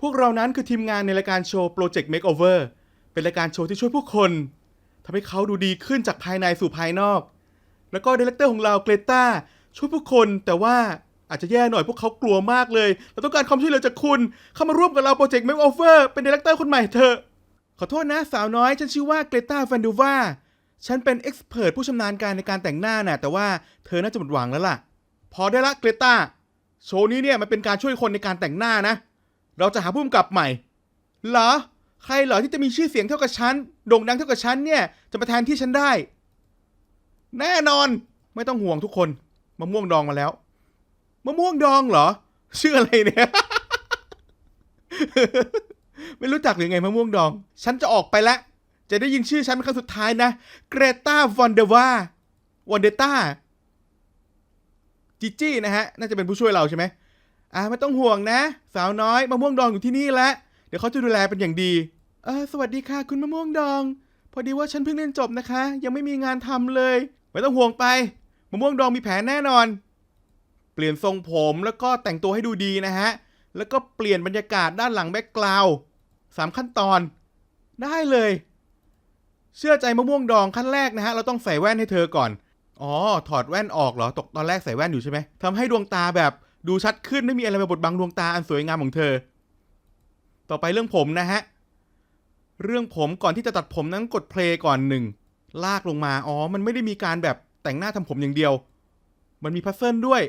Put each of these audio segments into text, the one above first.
พวกเรานั้นคือทีมงานในรายการโชว์ Project Makeover เป็นรายการโชว์ที่ช่วยผู้คนทำให้เขาดูดีขึ้นจากภายในสู่ภายนอก แล้วก็ดีเลกเตอร์ของเราเกรตาช่วยผู้คนแต่ว่าอาจจะแย่หน่อยพวกเขากลัวมากเลย เราต้องการความช่วยเหลือจากคุณ เข้ามาร่วมกับเราโปรเจกต์ Makeover เป็นดีเลกเตอร์คนใหม่เถอะ ขอโทษนะสาวน้อย ฉันชื่อว่าเกรตาแฟนดูวาฉันเป็นเอ็กซ์เพรสผู้ชำนาญการในการแต่งหน้าน่ะ แต่ว่าเธอน่าจะหมดหวังแล้วล่ะ พอได้ละเกรตาโชว์นี้เนี่ยมันเป็นการช่วยคนในการแต่งหน้านะ เราจะหาผู้กำกับใหม่ เหรอ ใครเหรอที่จะมีชื่อเสียงเท่ากับฉัน โด่งดังเท่ากับฉันเนี่ย จะมาแทนที่ฉันได้ แน่นอน ไม่ต้องห่วงทุกคน มะม่วงดองมาแล้ว มะม่วงดองเหรอ ชื่ออะไรเนี่ย ไม่รู้จักหรือไงมะม่วงดอง ฉันจะออกไปแล้ว จะได้ยินชื่อฉันเป็นครั้งสุดท้ายนะ เกรตาวอนเดวาวอนเดต้าจิจี้นะฮะ น่าจะเป็นผู้ช่วยเราใช่ไหม อ่าไม่ต้องห่วงนะ สาวน้อยมะม่วงดองอยู่ที่นี่แล้วเดี๋ยวเขาจะดูแลเป็นอย่างดีเออสวัสดีค่ะ คุณมะม่วงดอง พอดีว่าฉันเพิ่งเรียนจบนะคะ ยังไม่มีงานทำเลย ไม่ต้องห่วงไปมะม่วงดองมีแผนแน่นอน เปลี่ยนทรงผมแล้วก็แต่งตัวให้ดูดีนะฮะแล้วก็เปลี่ยนบรรยากาศด้านหลังแบ็กกราวด์สามขั้นตอน ได้เลย เชื่อใจมะม่วงดองขั้นแรกนะฮะเราต้องใส่แว่นให้เธอก่อนอ๋อถอดแว่นออกเหรอตกตอนแรกใส่แว่นอยู่ใช่ไหมทำให้ดวงตาแบบ ดูชัดขึ้นไม่มีอะไรมาบดบังดวงตาอันสวยงามของเธอ ต่อไปเรื่องผมนะฮะ เรื่องผมก่อนที่จะตัดผมนั้นกดเพลย์ก่อนหนึ่งลากลงมาอ๋อ มันไม่ได้มีการแบบแต่งหน้าทำผมอย่างเดียว มันมีพัซเซิลด้วย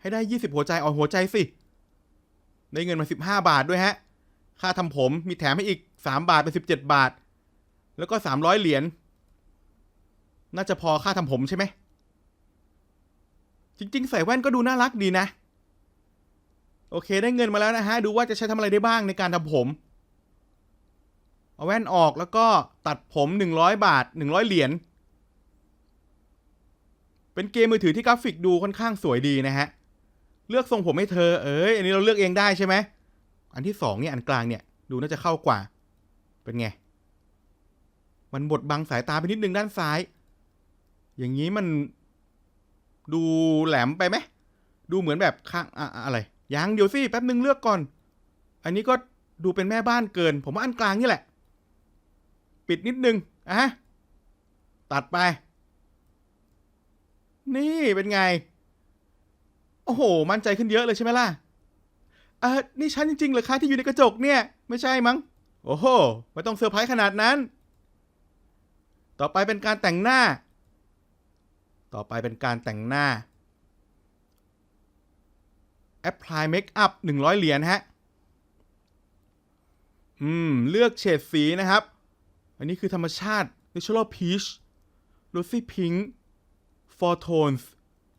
ให้ได้ 20 หัวใจอ่อนหัวใจสิ ได้เงินมา 15 บาทด้วยฮะ ค่าทำผมมีแถมให้อีก 3 บาทเป็น 17 บาท แล้วก็ 300 เหรียญ น่าจะพอค่าทำผมใช่ไหม จริง ๆ ใส่แว่นก็ดูน่ารักดีนะ โอเค ได้เงินมาแล้วนะฮะ ดูว่าจะใช้ทำอะไรได้บ้างในการทำผม เอาแว่นออกแล้วก็ตัดผม 100 บาท 100 เหรียญ เป็นเกมมือถือที่กราฟิกดูค่อนข้างสวยดีนะฮะ เลือกทรงผมให้เธอ เอ้ย อันนี้เราเลือกเองได้ใช่ไหม อันที่สองเนี่ย อันกลางเนี่ย ดูน่าจะเข้ากว่า เป็นไง มันบดบังสายตาไปนิดนึงด้านซ้าย อย่างนี้มันดูแหลมไปไหม ดูเหมือนแบบข้างอะอะไร ยังเดี๋ยวสิแป๊บนึงเลือกก่อน อันนี้ก็ดูเป็นแม่บ้านเกิน ผมว่าอันกลางนี่แหละ ปิดนิดนึงอะตัดไป นี่เป็นไง โอ้โห มั่นใจขึ้นเยอะเลยใช่ไหมล่ะเออนี่ฉันจริงๆเหรอคะที่อยู่ในกระจกเนี่ย ไม่ใช่มั้ง โอ้โห ไม่ต้องเซอร์ไพรส์ขนาดนั้น ต่อไปเป็นการแต่งหน้า ต่อไปเป็นการแต่งหน้า Apply Makeup 100 เหรียญฮะ อืม เลือกเฉดสีนะครับ อันนี้คือธรรมชาติ Natural Peach Rosy Pink Four Tones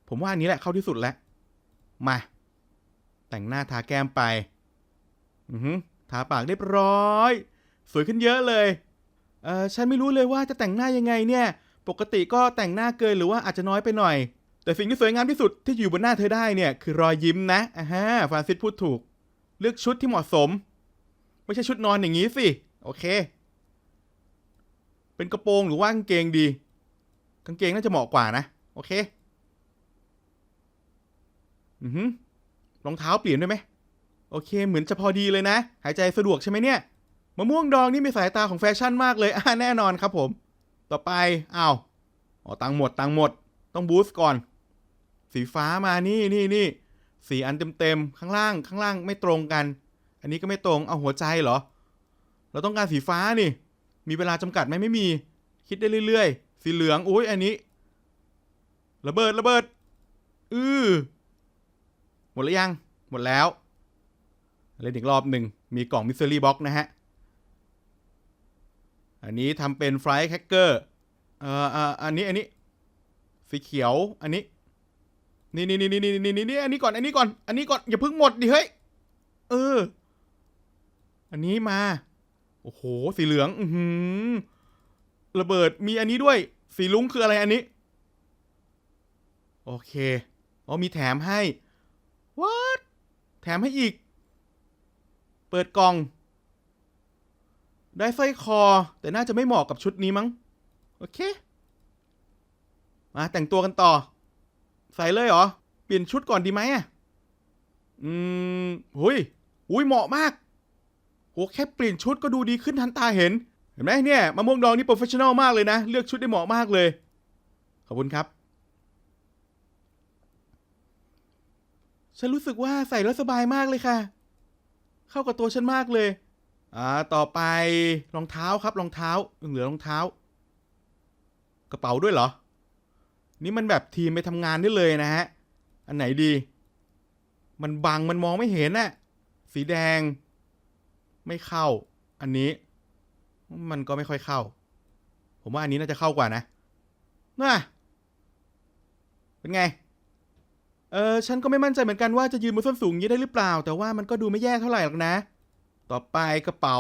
ผมว่าอันนี้แหละเข้าที่สุดแล้ว มา แต่งหน้าทาแก้มไป อือหือทาปากเรียบร้อย สวยขึ้นเยอะเลย เออฉันไม่รู้เลยว่าจะแต่งหน้ายังไงเนี่ย ปกติก็แต่งหน้าเกินหรือว่าอาจจะน้อยไปหน่อย แต่สิ่งที่สวยงามที่สุดที่อยู่บนหน้าเธอได้เนี่ยคือรอยยิ้มนะอ่าฮะฟรานซิสพูดถูก เลือกชุดที่เหมาะสม ไม่ใช่ชุดนอนอย่างนี้สิ โอเค เป็นกระโปรงหรือว่ากางเกงดี กางเกงน่าจะเหมาะกว่านะ โอเค อือหือรองเท้าเปลี่ยนได้ไหม โอเค เหมือนจะพอดีเลยนะ หายใจสะดวกใช่ไหมเนี่ยมะม่วงดองนี่มีสายตาของแฟชั่นมากเลยอ่าแน่นอนครับผม ต่อไปอ้าวอ๋อตังหมดตังหมด ต้องบูสต์ก่อน สีฟ้ามานี่นี่นี่สีอันเต็มๆข้างล่างข้างล่างไม่ตรงกัน อันนี้ก็ไม่ตรงเอาหัวใจเหรอ เราต้องการสีฟ้านี่ มีเวลาจำกัดไหมไม่มี คิดได้เรื่อยๆ สีเหลืองอุ้ยอันนี้ระเบิดระเบิดอือหมดแล้วยัง หมดแล้วเล่นอีกรอบหนึ่งมีกล่องมิส t ซ r รี่บ็อกนะฮะ อันนี้ทำเป็นฟรายแคคเกอร์เอ่อเอ่ออันนี้อันนี้สีเขียวอันนี้ นี่นี่นี่นี่นี่นี่นี่อันนี้ก่อน อันนี้ก่อน อันนี้ก่อน อย่าเพิ่งหมดดิเฮ้ย เออ อันนี้มา โอ้โห สีเหลือง อือหือ ระเบิด มีอันนี้ด้วย สีลุ้งคืออะไรอันนี้ โอเค อ๋อ มีแถมให้ what แถมให้อีก เปิดกล่อง ได้สร้อยคอ แต่น่าจะไม่เหมาะกับชุดนี้มั้ง โอเค มาแต่งตัวกันต่อ ใส่เลยเหรอ เปลี่ยนชุดก่อนดีไหมอะ อืมหุยหุยเหมาะมากโอ้แค่เปลี่ยนชุดก็ดูดีขึ้นทันตาเห็น เห็นไหมเนี่ยมะม่วงดองนี่โปรเฟชชั่นอลมากเลยนะ เลือกชุดได้เหมาะมากเลย ขอบคุณครับ ฉันรู้สึกว่าใส่แล้วสบายมากเลยค่ะ เข้ากับตัวฉันมากเลย อ่า ต่อไปรองเท้าครับรองเท้ายังเหลือรองเท้า กระเป๋าด้วยเหรอ นี่มันแบบทีมไปทำงานได้เลยนะฮะ อันไหนดี มันบังมันมองไม่เห็นน่ะ สีแดง ไม่เข้า อันนี้ มันก็ไม่ค่อยเข้า ผมว่าอันนี้น่าจะเข้ากว่านะน่ะเป็นไง เออฉันก็ไม่มั่นใจเหมือนกันว่าจะยืนบนส้นสูงอย่างนี้ได้หรือเปล่า แต่ว่ามันก็ดูไม่แย่เท่าไหร่หรอกนะ ต่อไปกระเป๋า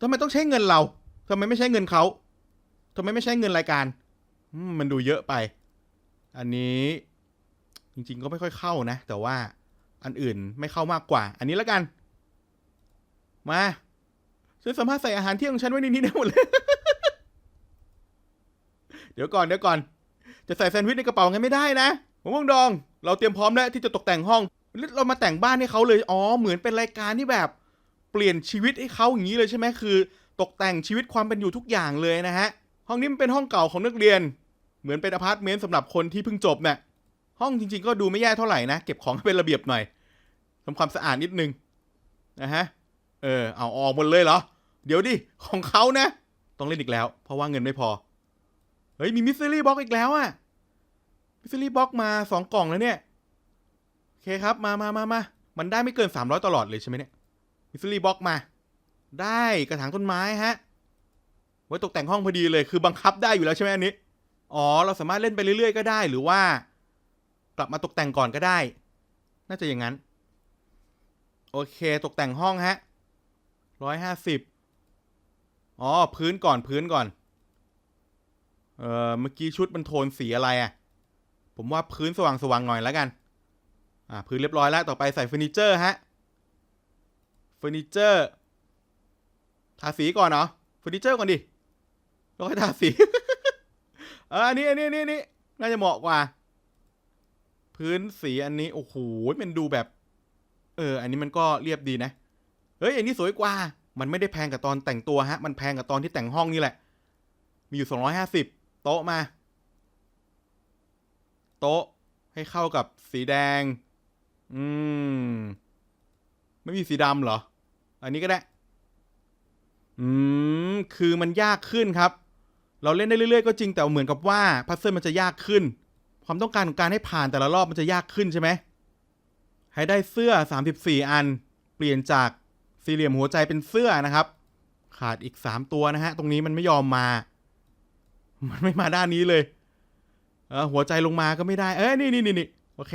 ทำไมต้องใช้เงินเราทำไมไม่ใช้เงินเขาทำไมไม่ใช้เงินรายการ มันดูเยอะไป อันนี้จริง ๆ ก็ไม่ค่อยเข้านะ แต่ว่าอันอื่นไม่เข้ามากกว่า อันนี้แล้วกัน มาฉันสามารถใส่อาหารเที่ยงของฉันไว้ในนี้ได้หมดเลย เดี๋ยวก่อนเดี๋ยวก่อน จะใส่แซนด์วิชในกระเป๋าไงไม่ได้นะมะม่วงดอง เราเตรียมพร้อมแล้วที่จะตกแต่งห้อง เรามาแต่งบ้านให้เขาเลย อ๋อ เหมือนเป็นรายการที่แบบ เปลี่ยนชีวิตให้เขาอย่างนี้เลยใช่ไหมคือ ตกแต่งชีวิตความเป็นอยู่ทุกอย่างเลยนะฮะ ห้องนี้มันเป็นห้องเก่าของนักเรียน เหมือนเป็นอพาร์ตเมนต์สำหรับคนที่เพิ่งจบเนี่ยห้องจริง ๆ ก็ดูไม่แย่เท่าไหร่นะ เก็บของให้เป็นระเบียบหน่อยทำความสะอาดนิดนึงนะฮะ เออ เอาออกหมดเลยเหรอ เดี๋ยวดิ ของเขานะ ต้องเล่นอีกแล้ว เพราะว่าเงินไม่พอ เฮ้ย มีมิสซิลี่บ็อกอีกแล้วอะมิสซิลี่บ็อกมาสองกล่องแล้วเนี่ย โอเคครับ มามามามา มันได้ไม่เกิน300ตลอดเลยใช่ไหมเนี่ย มิสซิลี่บ็อกมา ได้กระถางต้นไม้ฮะ ไว้ตกแต่งห้องพอดีเลย คือบังคับได้อยู่แล้วใช่ไหมอันนี้ อ๋อ เราสามารถเล่นไปเรื่อยๆก็ได้ หรือว่า กลับมาตกแต่งก่อนก็ได้ น่าจะอย่างนั้น โอเค ตกแต่งห้องฮะร้อยห้าสิบอ๋อ พื้นก่อนพื้นก่อน เอ่อเมื่อกี้ชุดมันโทนสีอะไรอะ่ะ ผมว่าพื้นสว่างสว่างๆหน่อยแล้วกัน อ่า พื้นเรียบร้อยแล้ว ต่อไปใส่เฟอร์นิเจอร์ฮะ เฟอร์นิเจอร์ ทาสีก่อนเนาะเฟอร์นิเจอร์ก่อนดิ แล้วค่อยทาสีเอออันนี้อันนี้อันนี้อันนี้น่าจะเหมาะกว่า พื้นสีอันนี้โอ้โหมันดูแบบ เออ อันนี้มันก็เรียบดีนะเฮ้ยอันนี้สวยกว่า มันไม่ได้แพงกับตอนแต่งตัวฮะ มันแพงกับตอนที่แต่งห้องนี่แหละ มีอยู่250โต๊ะมา โต๊ะให้เข้ากับสีแดง อืม ไม่มีสีดำเหรอ อันนี้ก็ได้ อืม คือมันยากขึ้นครับ เราเล่นได้เรื่อยๆก็จริงแต่เหมือนกับว่าพัซเซิลมันจะยากขึ้น ความต้องการของการให้ผ่านแต่ละรอบมันจะยากขึ้นใช่ไหมให้ได้เสื้อ 34 อัน เปลี่ยนจากสี่เหลี่ยมหัวใจเป็นเสื้อนะครับ ขาดอีก 3 ตัวนะฮะ ตรงนี้มันไม่ยอมมา มันไม่มาด้านนี้เลย เออหัวใจลงมาก็ไม่ได้ เอ้ยนี่นี่นี่นโอเค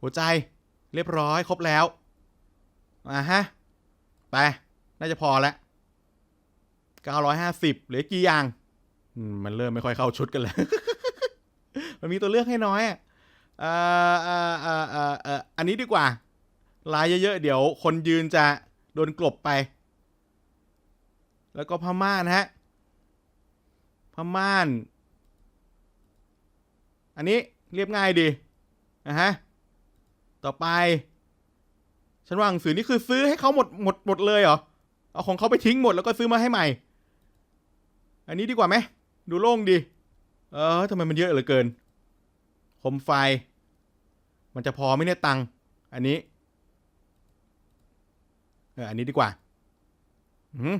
หัวใจเรียบร้อยครบแล้วอ่าฮะ ไป น่าจะพอแล้ว950เหลือกี่อย่าง มันเริ่มไม่ค่อยเข้าชุดกันแล้วมันมีตัวเลือกให้น้อยอะอันนี้ดีกว่า ลายเยอะๆ เดี๋ยวคนยืนจะโดนกลบไป แล้วก็ผ้าม่านฮะผ้าม่าน อันนี้เรียบง่ายดีนะฮะ ต่อไป ฉันว่าหนังสือนี่คือซื้อให้เขาหมดหมดหมดเลยเหรอ เอาของเขาไปทิ้งหมดแล้วก็ซื้อมาให้ใหม่ อันนี้ดีกว่าไหม ดูโล่งดีเออทำไมมันเยอะเหลือเกินโคมไฟ มันจะพอไหมเนี่ยตังค์อันนี้ เออ อันนี้ดีกว่า อืม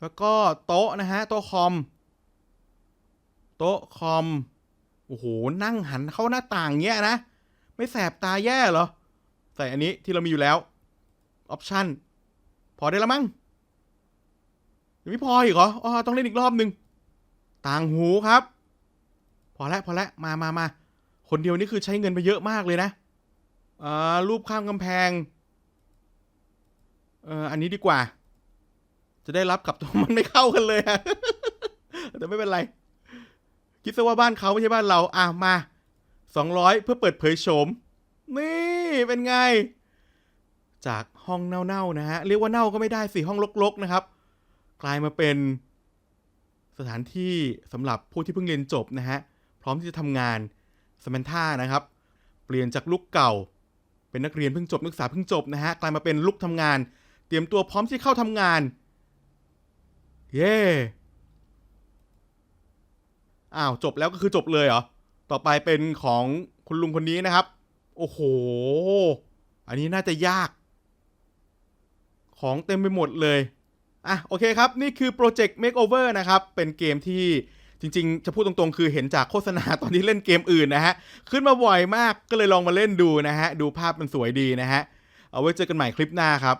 แล้วก็โต๊ะนะฮะ โต๊ะคอม โต๊ะคอม โอ้โห นั่งหันเข้าหน้าต่างเงี้ยนะ ไม่แสบตาแย่เหรอ ใส่อันนี้ที่เรามีอยู่แล้ว ออปชั่น พอได้แล้วมั้งยังไม่พออีกเหรอ อ๋อ ต้องเล่นอีกรอบหนึ่ง ต่างหูครับ พอแล้วพอแล้วมามามาคนเดียวนี่คือใช้เงินไปเยอะมากเลยนะอ่ารูปข้ามกำแพงเอออันนี้ดีกว่า จะได้รับกับตัวมันไม่เข้ากันเลยอะแต่ไม่เป็นไร คิดซะว่าบ้านเขาไม่ใช่บ้านเราอะมาสองร้อยเพื่อเปิดเผยโฉมนี่เป็นไง จากห้องเน่าๆนะฮะเรียกว่าเน่าก็ไม่ได้สิห้องรกๆนะครับ กลายมาเป็น สถานที่สำหรับผู้ที่เพิ่งเรียนจบนะฮะ พร้อมที่จะทำงานสม a นท่านะครับ เปลี่ยนจากลุกเก่า เป็นนักเรียนเพิ่งจบนักศึกษาเพิ่งจบนะฮะ กลายมาเป็นลุกทำงาน เตรียมตัวพร้อมที่เข้าทำงาน เย้อ้าวจบแล้วก็คือจบเลยเหรอ ต่อไปเป็นของคุณลุงคนนี้นะครับ โอ้โห อันนี้น่าจะยาก ของเต็มไปหมดเลย อะโอเคครับ นี่คือโปรเจกต์ Makeover นะครับ เป็นเกมที่จริง ๆ จะพูดตรงๆ คือเห็นจากโฆษณาตอนที่เล่นเกมอื่นนะฮะ ขึ้นมาบ่อยมากก็เลยลองมาเล่นดูนะฮะ ดูภาพมันสวยดีนะฮะ เอาไว้เจอกันใหม่คลิปหน้าครับ